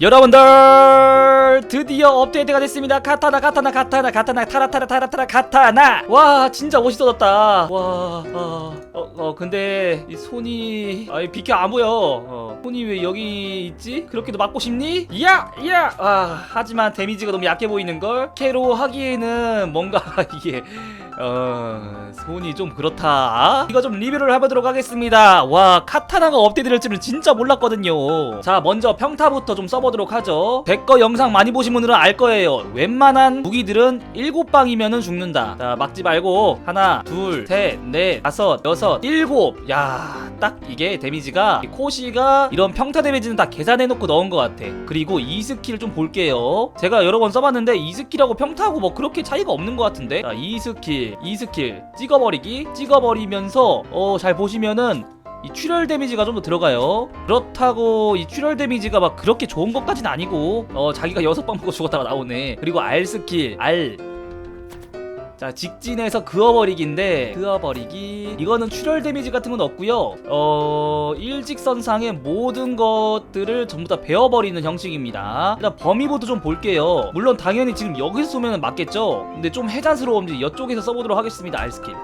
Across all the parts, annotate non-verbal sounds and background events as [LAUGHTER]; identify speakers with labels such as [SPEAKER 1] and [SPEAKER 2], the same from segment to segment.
[SPEAKER 1] 여러분들 드디어 업데이트가 됐습니다. 카타나 카타나 카타나 카타나 타라 타라 타라 타라 카타나. 와 진짜 멋있어졌다. 와 어, 어, 어 근데 이 손이 아이 비켜 안 보여. 어, 손이 왜 여기 있지? 그렇게도 맞고 싶니? 야 야 아 하지만 데미지가 너무 약해 보이는 걸 캐로 하기에는 뭔가 [LAUGHS] 이게 어 손이 좀 그렇다. 이거 좀 리뷰를 해보도록 하겠습니다. 와 카타나가 업데이트될 줄은 진짜 몰랐거든요. 자 먼저 평타부터 좀 써보 도록 하죠. 제거 영상 많이 보신 분들은 알 거예요. 웬만한 무기들은 7방이면은 죽는다. 자 막지 말고 하나 둘셋넷 다섯 여섯 일곱. 야 딱 이게 데미지가 이 코시가 이런 평타 데미지는 다 계산해놓고 넣은 것 같아. 그리고 이 스킬 좀 볼게요. 제가 여러 번 써봤는데 이 스킬하고 평타하고 뭐 그렇게 차이가 없는 것 같은데? 자, 이 스킬 이 스킬. 찍어버리기. 찍어버리면서 어 잘 보시면은 이 출혈 데미지가 좀 더 들어가요. 그렇다고 이 출혈 데미지가 막 그렇게 좋은 것까진 아니고 어 자기가 여섯 방 보고 죽었다가 나오네. 그리고 R 스킬 R 자 직진해서 그어버리기인데 그어버리기. 이거는 출혈 데미지 같은 건 없고요. 어 일직선상의 모든 것들을 전부 다 베어버리는 형식입니다. 일단 범위부터 좀 볼게요. 물론 당연히 지금 여기서 쏘면 맞겠죠? 근데 좀 해자스러운지 이쪽에서 써보도록 하겠습니다 R스킬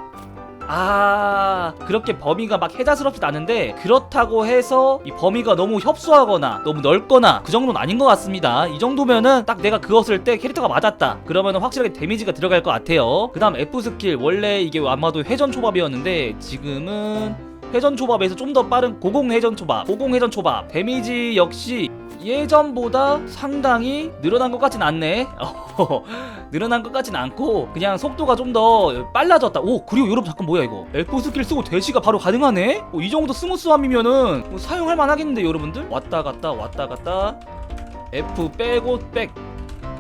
[SPEAKER 1] 아 그렇게 범위가 막 해자스럽진 않은데 그렇다고 해서 이 범위가 너무 협소하거나 너무 넓거나 그 정도는 아닌 것 같습니다. 이 정도면은 딱 내가 그었을 때 캐릭터가 맞았다. 그러면은 확실하게 데미지가 들어갈 것 같아요. 그 다음 F 스킬 원래 이게 아마도 회전 초밥이었는데 지금은 회전 초밥에서 좀 더 빠른 고공 회전 초밥. 고공 회전 초밥. 데미지 역시 예전보다 상당히 늘어난 것 같진 않네. 어, [LAUGHS] 늘어난 것 같진 않고 그냥 속도가 좀 더 빨라졌다. 오 그리고 여러분 잠깐 뭐야 이거? F 스킬 쓰고 대시가 바로 가능하네? 어, 이 정도 스무스함이면은 뭐 사용할 만하겠는데 여러분들? 왔다 갔다 왔다 갔다. F 빼고 백.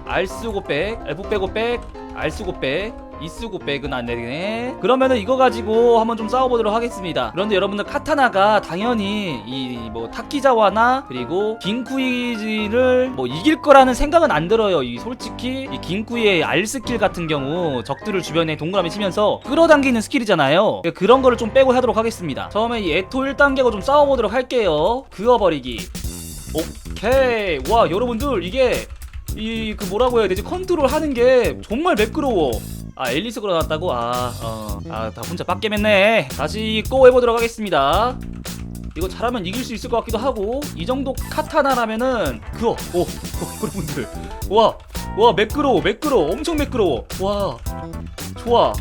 [SPEAKER 1] R 쓰고 백. F 빼고 백. R 쓰고 백 이 쓰고 백은 안 되네. 그러면은 이거 가지고 한번 좀 싸워보도록 하겠습니다. 그런데 여러분들 카타나가 당연히 이 뭐 타키자와나 그리고 긴쿠이를 뭐 이길 거라는 생각은 안 들어요. 이 솔직히 이 긴쿠이의 R 스킬 같은 경우 적들을 주변에 동그라미 치면서 끌어당기는 스킬이잖아요. 그런 거를 좀 빼고 하도록 하겠습니다. 처음에 이 에토 1단계고 좀 싸워보도록 할게요. 그어버리기. 오케이. 와 여러분들 이게 이 그 뭐라고 해야 되지 컨트롤 하는 게 정말 매끄러워. 아 앨리스 걸어놨다고? 아 어. 아 다 혼자 빡겜했네. 다시 고 해보도록 하겠습니다. 이거 잘하면 이길 수 있을 것 같기도 하고 이 정도 카타나라면은 그거 오, 오 여러분들 와와 매끄러워 매끄러워 엄청 매끄러워 와 좋아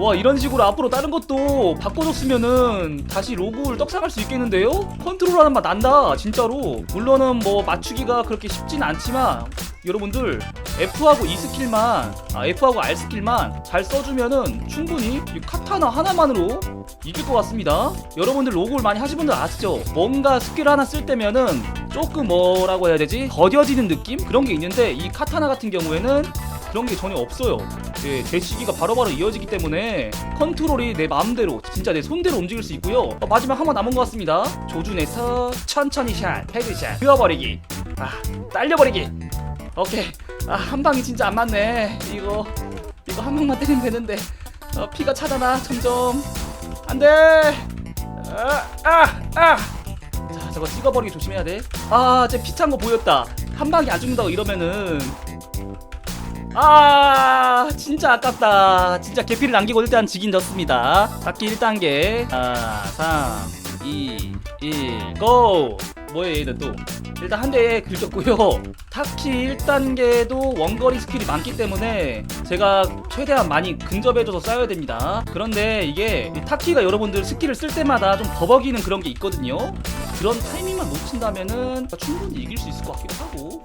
[SPEAKER 1] 와 이런 식으로 앞으로 다른 것도 바꿔줬으면은 다시 로그를 떡상할 수 있겠는데요? 컨트롤하는 맛 난다 진짜로 물론은 뭐 맞추기가 그렇게 쉽진 않지만 여러분들 F하고 E 스킬만 아 F하고 R 스킬만 잘 써주면은 충분히 이 카타나 하나만으로 이길 것 같습니다 여러분들 로그를 많이 하신 분들 아시죠? 뭔가 스킬 하나 쓸 때면은 조금 뭐라고 해야 되지? 더뎌지는 느낌? 그런 게 있는데 이 카타나 같은 경우에는 그런 게 전혀 없어요. 예, 제 시기가 바로바로 이어지기 때문에 컨트롤이 내 마음대로 진짜 내 손대로 움직일 수 있고요. 어, 마지막 한 번 남은 것 같습니다. 조준해서 천천히 샷, 헤드샷, 그어버리기, 아 딸려버리기. 오케이. 아 한 방이 진짜 안 맞네. 이거 이거 한 방만 때리면 되는데 어, 피가 차잖아 점점. 안 돼. 아, 아, 아. 자, 저거 찍어버리기 조심해야 돼. 아, 쟤 피찬 거 보였다. 한 방이 안 죽는다고 이러면은 아 진짜 아깝다 진짜 개피를 남기고 일단 지긴 졌습니다 닫기 1단계 아 3 2 1 고! 뭐야 얘는 또 일단 한 대에 긁혔고요. 타키 1단계도 원거리 스킬이 많기 때문에 제가 최대한 많이 근접해줘서 싸워야 됩니다. 그런데 이게 이 타키가 여러분들 스킬을 쓸 때마다 좀 버벅이는 그런 게 있거든요 그런 타이밍만 놓친다면은 충분히 이길 수 있을 것 같기도 하고.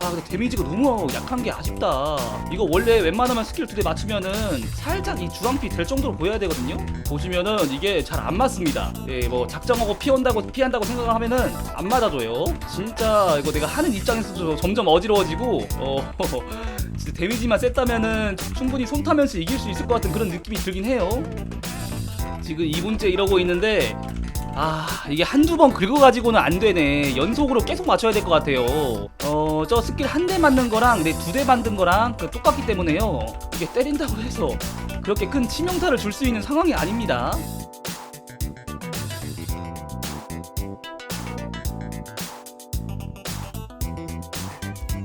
[SPEAKER 1] 아 근데 데미지가 너무 약한 게 아쉽다. 이거 원래 웬만하면 스킬 두 대 맞추면은 살짝 이 주황피 될 정도로 보여야 되거든요. 보시면은 이게 잘 안 맞습니다. 예뭐 작정하고 피한다고 피한다고 생각하면은 안 맞아줘요. 진짜 이거 내가 하는 입장에서도 점점 어지러워지고 어 [LAUGHS] 진짜 데미지만 셌다면은 충분히 손 타면서 이길 수 있을 것 같은 그런 느낌이 들긴 해요. 지금 2분째 이러고 있는데 아 이게 한두 번 긁어가지고는 안 되네. 연속으로 계속 맞춰야 될 것 같아요. 어 저 스킬 한 대 맞는 거랑 내 두대 만든 거랑 그 똑같기 때문에요. 이게 때린다고 해서 그렇게 큰 치명타를 줄 수 있는 상황이 아닙니다.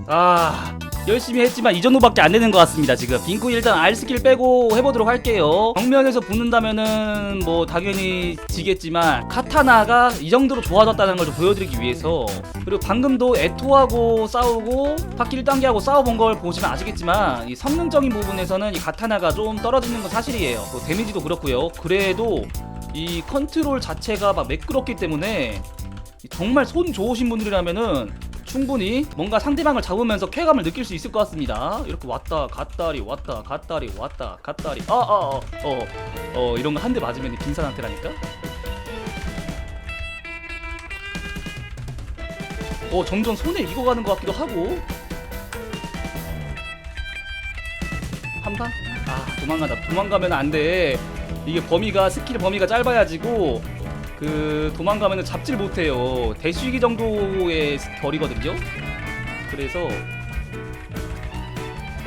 [SPEAKER 1] 아 열심히 했지만 이 정도밖에 안 되는 것 같습니다 지금. 빙쿠 일단 R 스킬 빼고 해보도록 할게요. 정면에서 붙는다면은 뭐 당연히 지겠지만 카타나가 이 정도로 좋아졌다는 걸 좀 보여드리기 위해서. 그리고 방금도 에토하고 싸우고 파키 1단계하고 싸워본 걸 보시면 아시겠지만 이 성능적인 부분에서는 이 카타나가 좀 떨어지는 건 사실이에요. 뭐 데미지도 그렇고요. 그래도 이 컨트롤 자체가 막 매끄럽기 때문에 정말 손 좋으신 분들이라면은 충분히 뭔가 상대방을 잡으면서 쾌감을 느낄 수 있을 것 같습니다. 이렇게 왔다 갔다리 왔다 갔다리 왔다 갔다리 아아어어 어, 어, 이런 거 한 대 맞으면 빈사 상태라니까. 어 점점 손에 익어가는 것 같기도 하고 한 방? 아 도망간다 도망가면 안 돼 이게 범위가 스킬 범위가 짧아야지고 그 도망가면은 잡질 못해요. 대쉬기 정도의 거리거든요. 그래서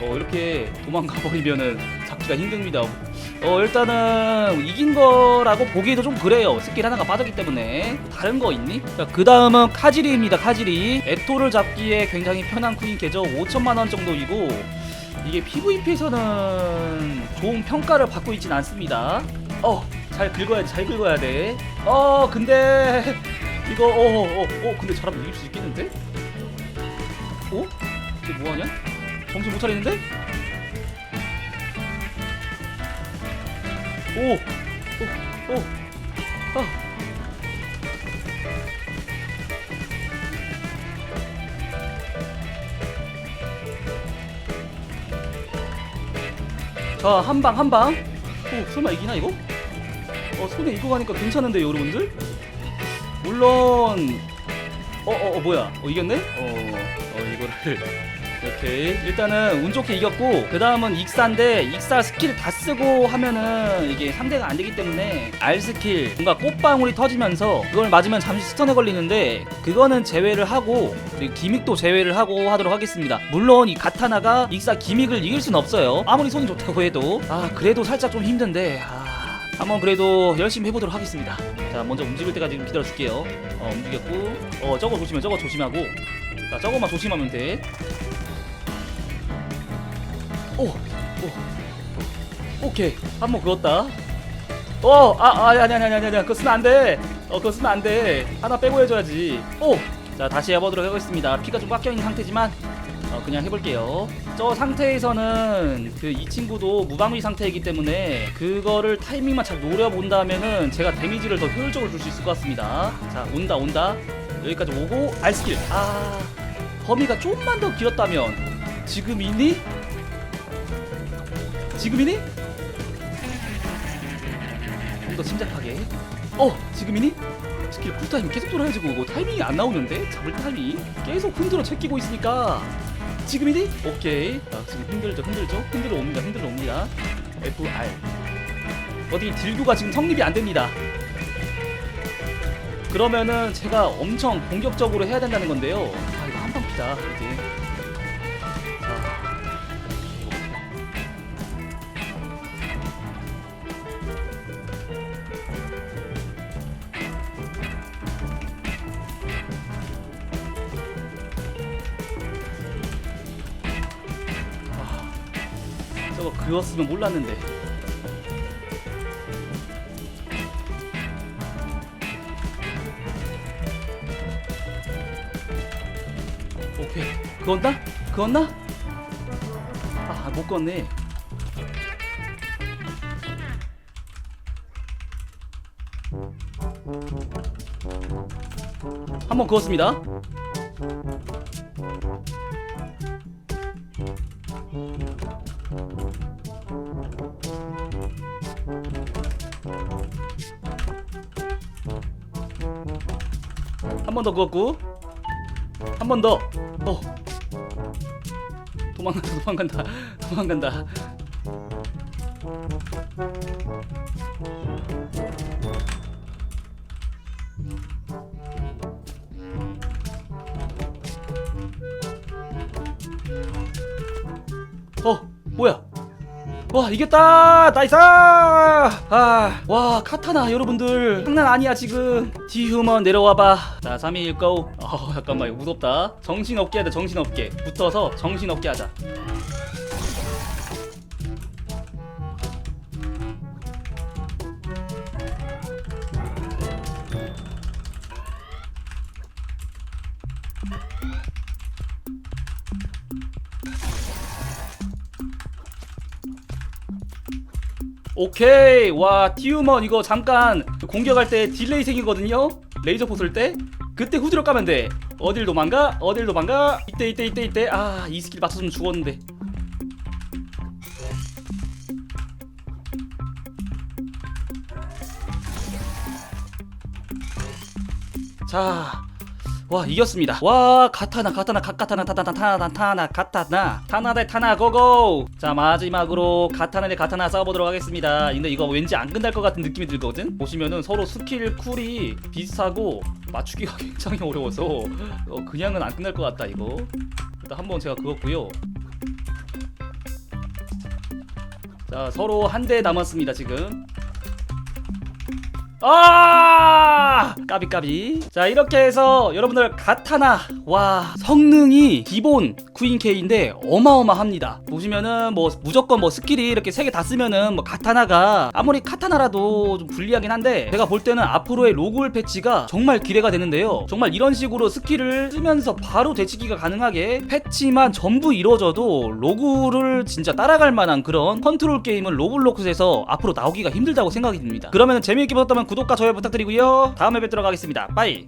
[SPEAKER 1] 어 이렇게 도망가 버리면은 잡기가 힘듭니다. 어 일단은 이긴 거라고 보기에도 좀 그래요. 스킬 하나가 빠졌기 때문에. 다른 거 있니? 그 다음은 카지리입니다 카지리. 에토를 잡기에 굉장히 편한 퀸 계정 5천만원 정도이고 이게 PVP에서는 좋은 평가를 받고 있진 않습니다. 어 잘 긁어야 잘 긁어야 돼. 어 근데 이거 어어 어, 어, 근데 잘하면 이길 수 있겠는데? 어? 쟤 뭐하냐? 정신 못 차리는데? 오, 오, 오, 아. 자, 한 방, 한 방. 오, 설마 이기나, 이거? 어 손에 이거 가니까 괜찮은데 여러분들? 물론 어어 어, 뭐야? 어 이겼네? 어 어 이거를 이렇게 일단은 운 좋게 이겼고 그 다음은 익사인데 익사 스킬 다 쓰고 하면은 이게 상대가 안 되기 때문에 R 스킬 뭔가 꽃방울이 터지면서 그걸 맞으면 잠시 스턴에 걸리는데 그거는 제외를 하고 그리고 기믹도 제외를 하고 하도록 하겠습니다. 물론 이 가타나가 익사 기믹을 이길 순 없어요. 아무리 손이 좋다고 해도. 아 그래도 살짝 좀 힘든데 아 한번 그래도 열심히 해보도록 하겠습니다. 자, 먼저 움직일 때까지 좀 기다려줄게요. 어, 움직였고, 어, 저거 조심해, 저거 조심하고. 자, 저거만 조심하면 돼. 오, 오, 오케이, 한 번 그었다. 어, 아, 아, 아니, 아니, 아니, 아니, 아니, 그거 쓰면 안 돼. 어, 그거 쓰면 안 돼. 하나 빼고 해줘야지. 오, 자, 다시 해보도록 하겠습니다. 피가 좀 꽉 껴있는 상태지만, 어, 그냥 해볼게요. 저 상태에서는 그 이 친구도 무방비 상태이기 때문에 그거를 타이밍만 잘 노려본다면은 제가 데미지를 더 효율적으로 줄 수 있을 것 같습니다. 자, 온다, 온다. 여기까지 오고, 알스킬. 아, 범위가 좀만 더 길었다면 지금이니? 지금이니? 좀 더 침착하게. 어, 지금이니? 스킬 쿨타임 계속 돌아야지 뭐 타이밍이 안 나오는데 잡을 타이밍 계속 흔들어 제끼고 있으니까 지금이니? 오케이. 아, 지금 흔들죠 흔들죠? 흔들어 옵니다 흔들어 옵니다. FR 어디 딜교가 지금 성립이 안 됩니다. 그러면은 제가 엄청 공격적으로 해야 된다는 건데요. 아 이거 한방 피다 이제 그었으면 몰랐는데 오케이 그었나? 그었나? 아못 그었네 한번 그었습니다 한 번 더 그었고 한 번 더. 어. 도망간다 [LAUGHS] 도망간다 도망간다. 어 뭐야? 와 이겼다! 나이스! 아와 카타나 여러분들. 장난 아니야 지금. 디휴먼 내려와봐. 자 3위 1고 아 잠깐만 무섭다. 정신 없게 하자 정신 없게. 붙어서 정신 없게 하자 오케이. 와 티우먼 이거 잠깐 공격할 때 딜레이 생기거든요. 레이저 포쓸 때. 그때 후드로 까면 돼. 어딜 도망가? 어딜 도망가? 이때 이때 이때 이때. 아 이 스킬 맞췄으면 죽었는데. 자. 와 이겼습니다. 와 가타나 가타나 가타나 타타나 타나 타나 가타나. 타나 대 타나 고고. 자 마지막으로 가타나 대 가타나 싸워보도록 하겠습니다. 근데 이거 왠지 안 끝날 것 같은 느낌이 들거든? 보시면은 서로 스킬 쿨이 비슷하고 맞추기가 [LAUGHS] 굉장히 어려워서 어, 그냥은 안 끝날 것 같다 이거. 일단 한번 제가 그었고요. 자 서로 한 대 남았습니다 지금 아! 까비 까비. 자 이렇게 해서 여러분들 가타나 와 성능이 기본 퀸케인데 어마어마합니다. 보시면은 뭐 무조건 뭐 스킬이 이렇게 세 개 다 쓰면은 뭐 가타나가 아무리 카타나라도 좀 불리하긴 한데 제가 볼 때는 앞으로의 로그올 패치가 정말 기대가 되는데요. 정말 이런 식으로 스킬을 쓰면서 바로 되치기가 가능하게 패치만 전부 이루어져도 로그를 진짜 따라갈 만한 그런 컨트롤 게임은 로블록스에서 앞으로 나오기가 힘들다고 생각이 듭니다. 그러면 재미있게 보셨다면 구독과 좋아요 부탁드리고요. 다음에 뵙도록 하겠습니다. 빠이